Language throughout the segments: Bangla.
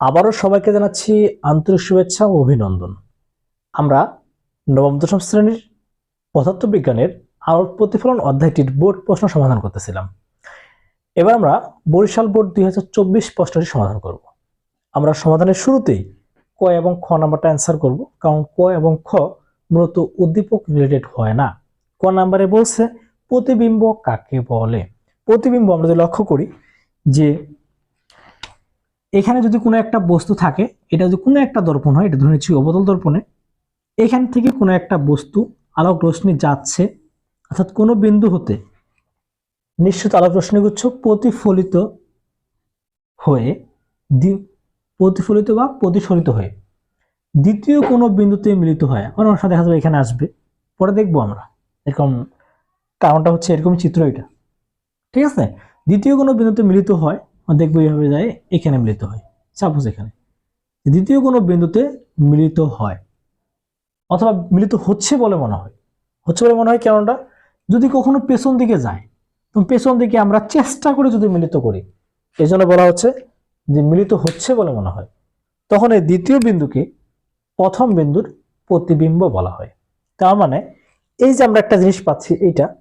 আবারও সবাইকে জানাচ্ছি আন্তরিক শুভেচ্ছা ও অভিনন্দন। আমরা নবম দশম শ্রেণির পদার্থ বিজ্ঞানের প্রতিফলন অধ্যায়টির বোর্ড প্রশ্ন সমাধান করতেছিলাম। এবার আমরা বরিশাল বোর্ড দুই হাজার চব্বিশ প্রশ্নটি সমাধান করব। আমরা সমাধানের শুরুতেই ক এবং খ নাম্বারটা অ্যান্সার করব, কারণ ক এবং খ মূলত উদ্দীপক রিলেটেড হয় না। ক নাম্বারে বলছে, প্রতিবিম্ব কাকে বলে? প্রতিবিম্ব আমরা যদি লক্ষ্য করি যে এখানে যদি কোনো একটা বস্তু থাকে, এটা যদি কোনো একটা দর্পণ হয়, এটা ধরে নিচ্ছি অবতল দর্পণে, এখান থেকে কোনো একটা বস্তু আলোক রশ্মি যাচ্ছে, অর্থাৎ কোনো বিন্দু হতে নিশ্চিত আলোক রশ্মিগুচ্ছ প্রতিফলিত হয়ে প্রতিফলিত বা প্রতিসরিত হয়ে দ্বিতীয় কোনো বিন্দুতে মিলিত হয়। অনেক সময় দেখা যাবে, এখানে আসবে। পরে দেখব আমরা। এরকম কারণটা হচ্ছে এরকম চিত্র এটা। ঠিক আছে? দ্বিতীয় কোনো বিন্দুতে মিলিত হয় দেখব এইভাবে যায়, এখানে মিলিত হয়। সাপোজ এখানে। দ্বিতীয় কোনো বিন্দুতে মিলিত হয়। অথবা মিলিত হচ্ছে বলে মনে হয়। হচ্ছে বলে মনে হয় কেননা যদি কখনো পেছন দিকে যায়, তো পেছন দিকে আমরা চেষ্টা করে যদি মিলিত করি এই জন্য বলা হচ্ছে যে মিলিত হচ্ছে বলে মনে হয়। তখন এই দ্বিতীয় বিন্দুকে প্রথম বিন্দুর প্রতিবিম্ব বলা হয়। তার মানে এই যে আমরা একটা জিনিস পাচ্ছি এইটা,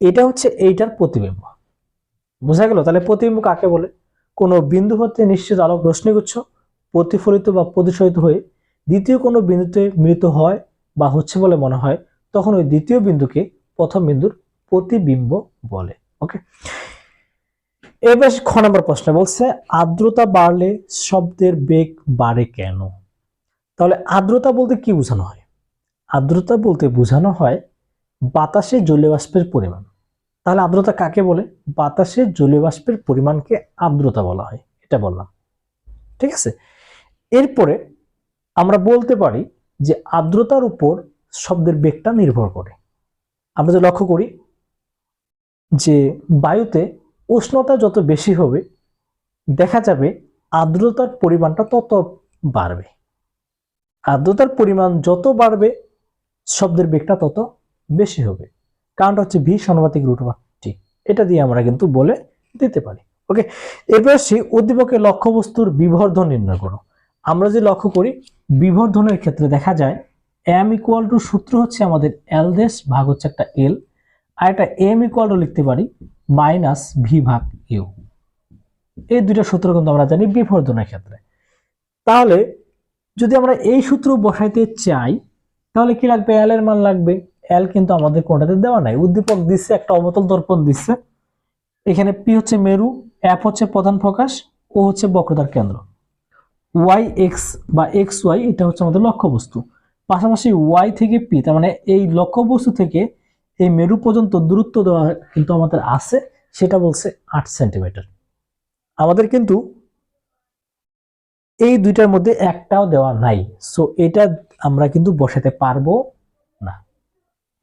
এটা হচ্ছে এইটার প্রতিবিম্ব। বোঝা গেল? তাহলে প্রতিবিম্ব কাকে বলে? কোনো বিন্দু হতে নিশ্চিত আলোক রশ্মিগুচ্ছ প্রতিফলিত বা প্রতিসরিত হয়ে দ্বিতীয় কোনো বিন্দুতে মিলিত হয় বা হচ্ছে বলে মনে হয়, তখন ওই দ্বিতীয় বিন্দুকে প্রথম বিন্দুর প্রতিবিম্ব বলে ওকে এবার খ নম্বর প্রশ্ন বলছে, আর্দ্রতা বাড়লে শব্দের বেগ বাড়ে কেন? তাহলে আর্দ্রতা বলতে কি বোঝানো হয়? আর্দ্রতা বলতে বোঝানো হয় বাতাসে জলীয় বাষ্পের পরিমাণ। তাহলে আর্দ্রতা কাকে বলে? বাতাসে জলীয় বাষ্পের পরিমাণকে আর্দ্রতা বলা হয়, এটা বললাম। ঠিক আছে? এরপরে আমরা বলতে পারি যে আর্দ্রতার উপর শব্দের বেগটা নির্ভর করে। আমরা যে লক্ষ্য করি যে বায়ুতে উষ্ণতা যত বেশি হবে, দেখা যাবে আর্দ্রতার পরিমাণটা তত বাড়বে। আর্দ্রতার পরিমাণ যত বাড়বে, শব্দের বেগটা তত বেশি হবে। কারণটা হচ্ছে ভি সমানুপাতিক রুট ওভার টি এটা দিয়ে আমরা কিন্তু বলে দিতে পারি। ওকে এরপর আসছি, উদ্দীপকের লক্ষ্যবস্তুর বিবর্ধন নির্ণয় করো। আমরা যে লক্ষ্য করি, বিবর্ধনের ক্ষেত্রে দেখা যায় এম ইকুয়াল টু সূত্র হচ্ছে আমাদের এল দেশ ভাগ হচ্ছে একটা এল আর একটা এম ইকুয়াল টু লিখতে পারি মাইনাস ভি ভাগ ইউ এই দুইটা সূত্র কিন্তু আমরা জানি বিবর্ধনের ক্ষেত্রে। তাহলে, যদি আমরা এই সূত্র বসাইতে চাই, তাহলে কি লাগবে? এল এর মান লাগবে। এল কিন্তু আমাদের কোনটাতে দেওয়া নাই। উদ্দীপক দিচ্ছে একটা অবতল দর্পণ দিচ্ছে এখানে পি হচ্ছে মেরু অ্যাপ হচ্ছে প্রধান প্রকাশ ও হচ্ছে বক্রতার কেন্দ্র। ওয়াই এক্স বা এক্স ওয়াই এটা হচ্ছে আমাদের লক্ষ্যবস্তু। পাশাপাশি ওয়াই থেকে পি তার মানে এই লক্ষ্যবস্তু থেকে এই মেরু পর্যন্ত দূরত্ব দেওয়া কিন্তু আমাদের আছে, সেটা বলছে আট সেন্টিমিটার। আমাদের কিন্তু এই দুইটার মধ্যে একটাও দেওয়া নাই। সো এটা আমরা কিন্তু বসাতে পারব।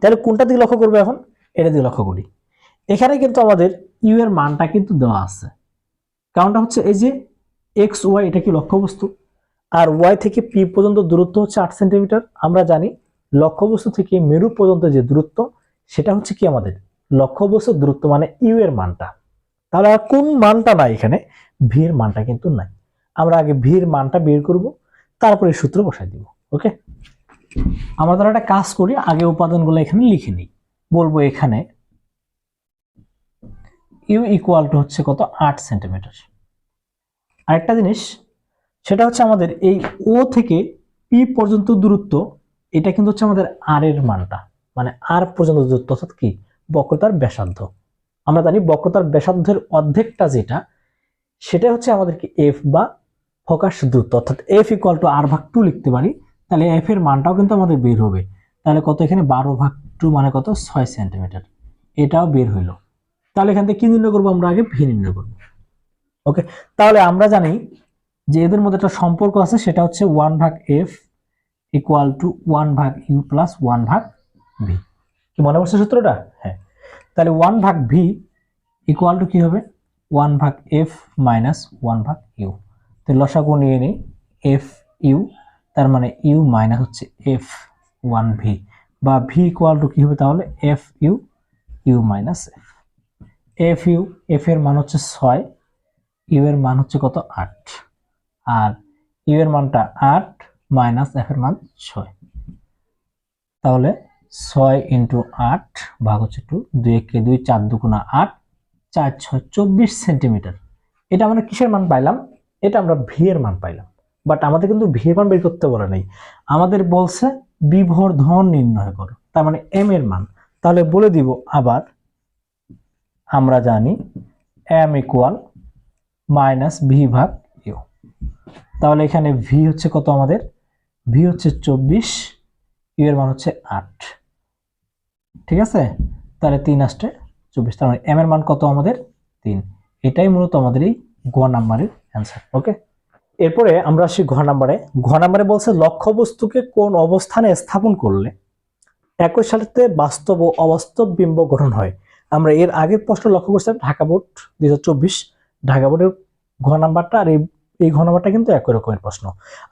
তাহলে কোনটা দিকে লক্ষ্য করব এখন? এটা দিকে লক্ষ্য করি। এখানে কিন্তু আমাদের ইউ এর মানটা কিন্তু দেওয়া আছে। কারণটা হচ্ছে এই যে এক্স ওয়াই এটা কি লক্ষ্যবস্তু? আর ওয়াই থেকে পি পর্যন্ত দূরত্ব হচ্ছে আট সেন্টিমিটার। আমরা জানি লক্ষ্যবস্তু থেকে মেরু পর্যন্ত যে দূরত্ব, সেটা হচ্ছে কি আমাদের? লক্ষ্যবস্তুর দূরত্ব মানে ইউ এর মানটা। তাহলে আর কোন মানটা নাই এখানে? ভি এর মানটা কিন্তু নাই। আমরা আগে ভি এর মানটা বের করব, তারপরে সূত্র বসাই দিব ওকে আমরা তাহলে একটা কাজ করি, আগে উপাদানগুলো এখানে লিখে নিই। বলব এখানে ইউ ইকুয়াল টু হচ্ছে কত? আট সেন্টিমিটার আরেকটা জিনিস, সেটা হচ্ছে আমাদের এই ও থেকে পি পর্যন্ত দূরত্ব, এটা কিন্তু হচ্ছে আমাদের আর এর মানটা। মানে আর পর্যন্ত দূরত্ব অর্থাৎ কি? বক্রতার ব্যাসার্ধ। আমরা জানি বক্রতার ব্যাসার্ধের অর্ধেকটা যেটা, সেটা হচ্ছে আমাদেরকে এফ বা ফোকাস দূরত্ব। অর্থাৎ এফ ইকুয়াল টু আর ভাগ টু লিখতে পারি। তাহলে এফ এর মানটাও কিন্তু আমাদের বের হবে। তাহলে কত এখানে বারো ভাগ টু মানে কত? ছয় সেন্টিমিটার এটাও বের হইল। তাহলে এখান থেকে কি নির্ণয় করব? আমরা আগে ভি নির্ণয় করব। ওকে তাহলে আমরা জানি যে এদের মধ্যে একটা সম্পর্ক আছে, সেটা হচ্ছে ওয়ান ভাগ এফ ইকুয়াল টু ওয়ান ভাগ ইউ প্লাস ওয়ান ভাগ ভি কি মনে পড়ছে সূত্রটা? হ্যাঁ। তাহলে ওয়ান ভাগ ভি ইকুয়াল টু কি হবে? ওয়ান ভাগ এফ মাইনাস ওয়ান ভাগ ইউ তো লসাগু নিয়ে নিই। এফ ইউ তার মানে ইউ মাইনাস হচ্ছে এফ ওয়ান ভি বা ভি ইকুয়াল টু কি হবে তাহলে? F U U minus F F U F এর মান হচ্ছে ছয় ইউ এর মান হচ্ছে কত? আট। আর ইউ এর মানটা আট মাইনাস এফ এর মান ছয়। তাহলে ছয় ইন্টু আট ভাগ হচ্ছে টু দুই একে দুই, চার দুগুণা আট, চার ছয়, চব্বিশ সেন্টিমিটার এটা আমরা কিসের মান পাইলাম? এটা আমরা ভি এর মান পাইলাম। বাট আমাদের কিন্তু ভি এর মান বের করতে বলে নাই। আমাদের বলছে, বিভর ধন নির্ণয় করো। তার মানে এম এর মান। তাহলে বলে দিব আবার, আমরা জানি এম ইকুয়াল মাইনাস ভি ভাগ ইউ তাহলে এখানে ভি হচ্ছে কত আমাদের? ভি হচ্ছে চব্বিশ ইউ এর মান হচ্ছে আট। ঠিক আছে? তাহলে তিন আসছে চব্বিশ। তার মানে এম এর মান কত আমাদের? তিন। এটাই মূলত আমাদের এই গ নাম্বারের অ্যান্সার ওকে এরপরে আমরা আসি ঘ নাম্বারে। ঘ নাম্বারে বলছে, লক্ষ্যবস্তুকে কোন অবস্থানে স্থাপন করলে একই সাথে বাস্তব ও অবাস্তব বিম্ব গঠন হয়? আমরা এর আগের প্রশ্ন লক্ষ্য করছিলাম, ঢাকা বোর্ড দু হাজার চব্বিশ। ঢাকা বোর্ডের ঘ নাম্বারটা আর এই এই ঘ নাম্বারটা কিন্তু একই রকমের প্রশ্ন।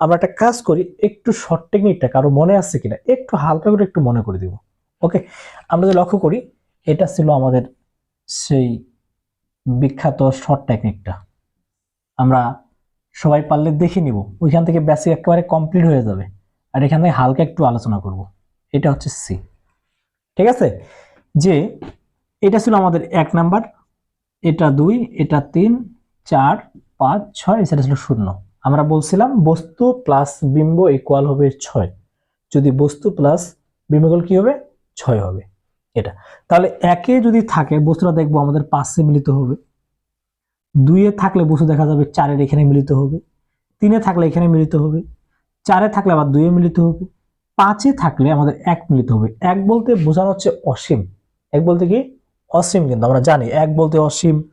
আমরা একটা কাজ করি, একটু শর্ট টেকনিকটা কারও মনে আছে কিনা, একটু হালকা করে একটু মনে করে দিব, ওকে? আমরা যে লক্ষ্য করি, এটা ছিল আমাদের সেই বিখ্যাত শর্ট টেকনিকটা আমরা সবাই পারলে দেখে নিব। ওইখান থেকে বেসিক একেবারে কমপ্লিট হয়ে যাবে। আর এখান থেকে হালকা একটু আলোচনা করব। এটা হচ্ছে সি ঠিক আছে? যে এটা ছিল আমাদের এক নাম্বার, এটা দুই, এটা তিন, চার, পাঁচ, ছয়, সেটা ছিল শূন্য। আমরা বলছিলাম বস্তু প্লাস বিম্ব ইকুয়াল হবে ছয়। যদি বস্তু প্লাস বিম্বগুলো কি হবে? ছয় হবে। এটা। তাহলে একে যদি থাকে, বস্তুটা দেখব আমাদের পাঁচে মিলিত হবে। দুইয়ে থাকলে বস্তু দেখা যাবে, চারের এখানে মিলিত হবে, তিনে থাকলে এখানে মিলিত হবে, চারে থাকলে আবার দুইয়ে মিলিত হবে, পাঁচে থাকলে আমাদের এক মিলিত হবে। এক বলতে বোঝানো হচ্ছে অসীম। এক বলতে কি? অসীম কিন্তু, আমরা জানি। এক বলতে অসীম,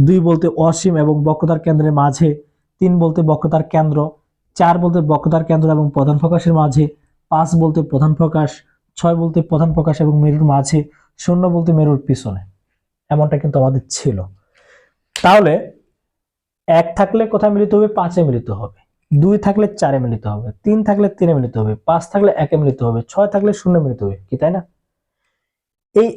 দুই বলতে অসীম এবং বক্রতার কেন্দ্রের মাঝে, তিন বলতে বক্রতার কেন্দ্র, চার বলতে বক্রতার কেন্দ্র এবং প্রধান প্রকাশের মাঝে, পাঁচ বলতে প্রধান প্রকাশ, ছয় বলতে প্রধান প্রকাশ এবং মেরুর মাঝে, শূন্য বলতে মেরুর পিছনে। এমনটা কিন্তু আমাদের ছিল। তাহলে এক থাকলে কোথায় মিলিত হবে? পাঁচে মিলিত হবে। দুই থাকলে চারে মিলিত হবে। তিন থাকলে তিনে মিলিত হবে। পাঁচ থাকলে একে মিলিত হবে। ছয় থাকলে শূন্য মিলিত হবে। কি তাই না? এই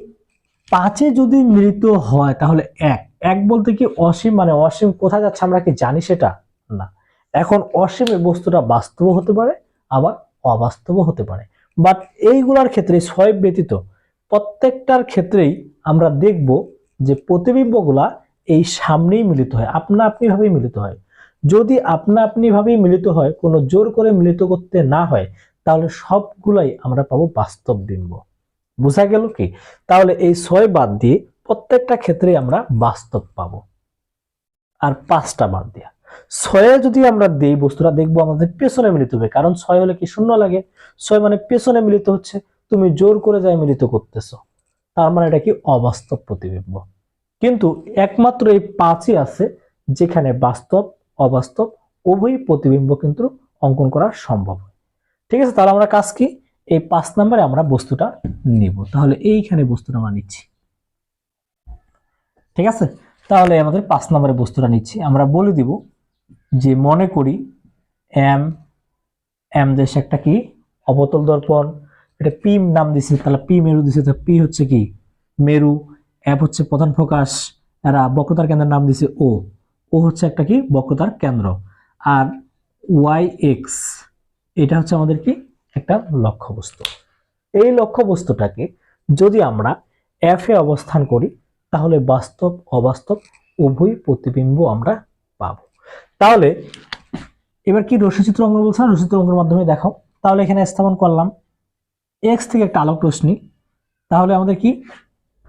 পাঁচে যদি মিলিত হয় তাহলে এক। এক বলতে কি অসীম? মানে অসীম কোথায় যাচ্ছে আমরা কি জানি সেটা? না। এখন অসীম বস্তুটা বাস্তব হতে পারে, আবার অবাস্তব হতে পারে। বাট এইগুলার ক্ষেত্রে ছয় ব্যতীত প্রত্যেকটার ক্ষেত্রেই আমরা দেখব যে প্রতিবিম্বগুলা এই সামনেই মিলিত হয়, আপনা আপনি ভাবেই মিলিত হয়। যদি আপনা আপনি ভাবেই মিলিত হয়, কোনো জোর করে মিলিত করতে না হয়, তাহলে সবগুলাই আমরা পাবো বাস্তব বিম্ব। বোঝা গেল কি? তাহলে এই ছয় বাদ দিয়ে প্রত্যেকটা ক্ষেত্রে আমরা বাস্তব পাবো। আর পাঁচটা বাদ দিয়া। ছয়ে যদি আমরা দেই বস্তুটা, দেখব আমাদের পেছনে মিলিত হবে। কারণ ছয় হলে কি শূন্য লাগে? ছয় মানে পেছনে মিলিত হচ্ছে। তুমি জোর করে যাই মিলিত করতেছ। তার মানে এটা কি অবাস্তব প্রতিবিম্ব। কিন্তু একমাত্র এই পাঁচই আছে যেখানে বাস্তব, অবাস্তব, উভয় প্রতিবিম্ব কিন্তু অঙ্কন করা সম্ভব ঠিক আছে, তাহলে আমরা কাজ কি? এই পাঁচ নম্বরে আমরা বস্তুটা নিব। তাহলে এইখানে বস্তুটা আমরা নিচ্ছি। ঠিক আছে, তাহলে আমাদের পাঁচ নম্বরে বস্তুটা নিচ্ছি। আমরা বলে দিব যে মনে করি এম এম দেশ একটা কি? অবতল দর্পণ। এটা পি নাম দিছি তাহলে পি মেরু দিছে পি হচ্ছে কি? মেরু। অ্যাপ হচ্ছে প্রধান প্রকাশ এরা বক্রতার কেন্দ্রের নাম দিছে ও। ও হচ্ছে একটা কি? বক্রতার কেন্দ্র। আর ওয়াই এক্স, এটা হচ্ছে আমাদের কি? একটা লক্ষ্যবস্তু। এই লক্ষ্যবস্তুটাকে যদি আমরা এফ অবস্থান করি, তাহলে বাস্তব, অবাস্তব উভয় প্রতিবিম্ব আমরা পাব। তাহলে, এবার কি রশ্মিচিত্র অঙ্কন বলছে? রশ্মিচিত্র অঙ্কনের মাধ্যমে দেখাও। তাহলে এখানে স্থাপন করলাম। এক্স থেকে একটা আলোক রশ্মি তাহলে আমাদের কি?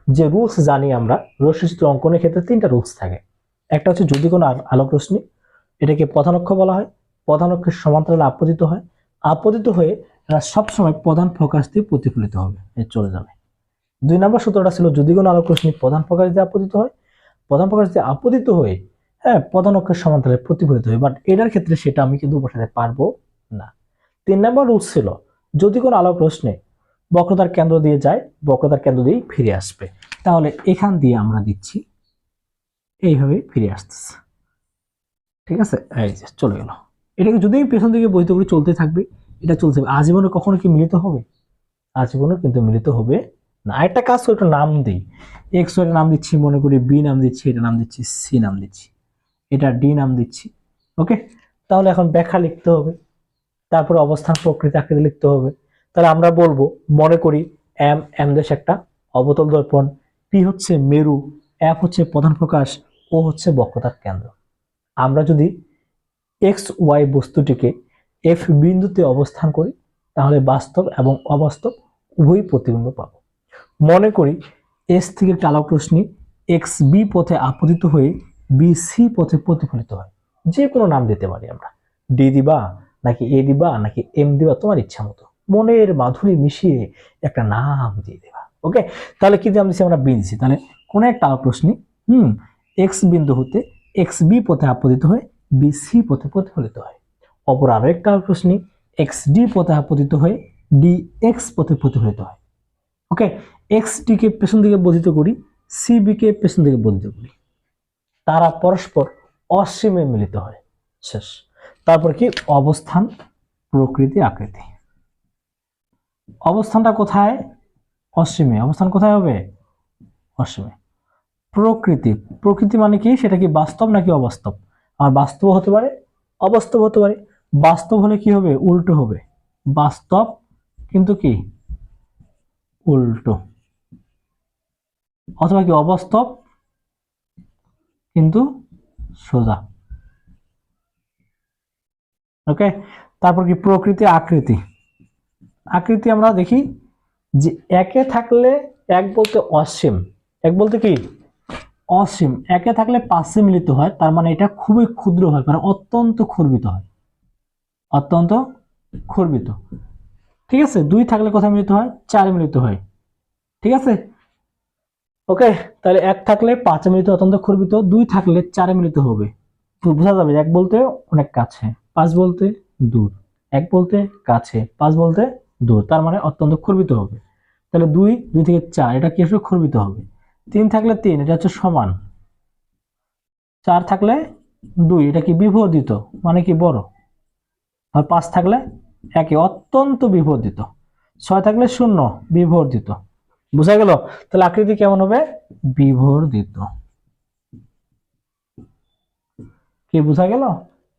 যে রুলস জানি আমরা রশ্মিচিত্র অঙ্কনের ক্ষেত্রে তিনটা রুলস থাকে। একটা হচ্ছে যদি কোনো আলোক রশ্মি এটাকে প্রধান অক্ষ বলা হয় প্রধান অক্ষের সমান্তরালে আপতিত হয়, আপতিত হয়ে এরা সবসময় প্রধান ফোকাস দিয়ে প্রতিফলিত হবে, এ চলে যাবে। দুই নম্বর সূত্রটা ছিল যদি কোনো আলোক রশ্মি প্রধান ফোকাস দিয়ে আপতিত হয়, প্রধান ফোকাস দিয়ে আপতিত হয়ে হ্যাঁ প্রধান অক্ষের সমান্তরালে প্রতিফলিত হয় বাট এটার ক্ষেত্রে সেটা আমি কিন্তু বসাতে পারব না। তিন নম্বর রুলস ছিল যদি কোনো আলোক রশ্মি বক্রতার কেন্দ্র দিয়ে যায়, বক্রতার কেন্দ্র দিয়েই ফিরে আসবে। তাহলে এখান দিয়ে আমরা দিচ্ছি, এইভাবে ফিরে আসতেছে। ঠিক আছে? এই যে চলে গেল। এটাকে যদি পেছন দিকে বইতে করে চলতে থাকবে, এটা চলতে হবে আজীবনে কখনো কি মিলিত হবে? আজীবনে কিন্তু মিলিত হবে না। একটা কাজ করে একটা নাম দিই। এক্সের নাম দিচ্ছি, মনে করি বি নাম দিচ্ছি, এটা নাম দিচ্ছি সি নাম দিচ্ছি। এটা ডি নাম দিচ্ছি ওকে তাহলে এখন ব্যাখ্যা লিখতে হবে। তারপরে অবস্থান, প্রকৃতি, আকৃতি লিখতে হবে। তাহলে আমরা বলব, মনে করি এম এম দেশ একটা অবতল দর্পণ পি হচ্ছে মেরু এফ হচ্ছে প্রধান প্রকাশ ও হচ্ছে বক্রতার কেন্দ্র। আমরা যদি এক্স ওয়াই বস্তুটিকে এফ বিন্দুতে অবস্থান করি, তাহলে বাস্তব এবং অবাস্তব উভয়ই প্রতিবিম্ব পাব। মনে করি এস থেকে একটা রশ্মি এক্স বি পথে আপতিত হয়ে বি সি পথে প্রতিফলিত হয়। যে কোনো নাম দিতে পারি আমরা। ডি দিবা, নাকি এ দিবা, নাকি এম দিবা, তোমার ইচ্ছা মতো। মনের মাধুরী মিশিয়ে একটা নাম দিয়ে দেবা। ওকে তাহলে কি নাম দিচ্ছি আমরা বি দিচ্ছি তাহলে কোনো একটা রশ্মি হুম এক্স বিন্দু হতে এক্স বি পথে আপতিত হয়ে বি সি পথে প্রতিফলিত হয়। অপর আরও একটা রশ্মি এক্স ডি পথে আপতিত হয়ে ডি এক্স পথে প্রতিফলিত হয়। ওকে এক্স ডিকে পেছন দিকে বর্ধিত করি সি বিকে পেছন দিকে বর্ধিত করি। তারা পরস্পর অসীমে মিলিত হয়। শেষ। তারপর কি? অবস্থান, প্রকৃতি, আকৃতি। অবস্থানটা কোথায়? অসীমে অবস্থান কোথায় হবে? অসীমে প্রকৃতি। প্রকৃতি মানে কি? সেটা কি বাস্তব নাকি অবাস্তব? আর বাস্তব হতে পারে? অবাস্তব হতে পারে। বাস্তব হলে কি হবে? উল্টো হবে। বাস্তব কিন্তু কি? উল্টো। অথবা কি অবাস্তব কিন্তু সোজা। ওকে তারপর কি? প্রকৃতি, আকৃতি। আকৃতি আমরা দেখি যে একে থাকলে এক বলতে অসীম, এক বলতে কি? অসীম। একে থাকলে পাশে মিলিত হয়, তার মানে এটা খুবই ক্ষুদ্র হয় মানে অত্যন্ত খর্বিত হয়। অত্যন্ত খর্বিত ঠিক আছে? দুই থাকলে কোথায় মিলিত হয়? চারে মিলিত হয়। ঠিক আছে? ওকে, তাহলে এক থাকলে পাঁচে মিলিত, অত্যন্ত খর্বিত দুই থাকলে চারে মিলিত হবে। বোঝা যাবে এক বলতে অনেক কাছে, পাঁচ বলতে দূর, এক বলতে কাছে, পাঁচ বলতে দূর তার মানে অত্যন্ত খর্বিত হবে। তাহলে দুই দুই থেকে চার, এটা কি আসলে খর্বিত হবে? তিন থাকলে তিন, এটা হচ্ছে সমান। চার থাকলে দুই, এটা কি বিবর্ধিত? মানে কি বড়? আর পাঁচ থাকলে একে অত্যন্ত বিবর্ধিত। ছয় থাকলে শূন্য, বিবর্ধিত। বোঝা গেল? তাহলে আকৃতি কেমন হবে? বিবর্ধিত। কি বোঝা গেল?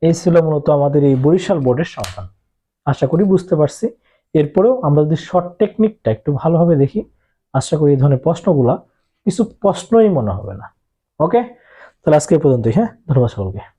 এই ছিল মূলত আমাদের এই বরিশাল বোর্ডের সমাধান। আশা করি বুঝতে পারছি। এরপরেও আমরা যদি শর্ট টেকনিকটা একটু ভালোভাবে দেখি, আশা করি এই ধরনের প্রশ্নগুলা কিছু প্রশ্নই মনে হবে না। ওকে তাহলে আজকে পর্যন্তই হ্যাঁ? ধন্যবাদ সকলকে।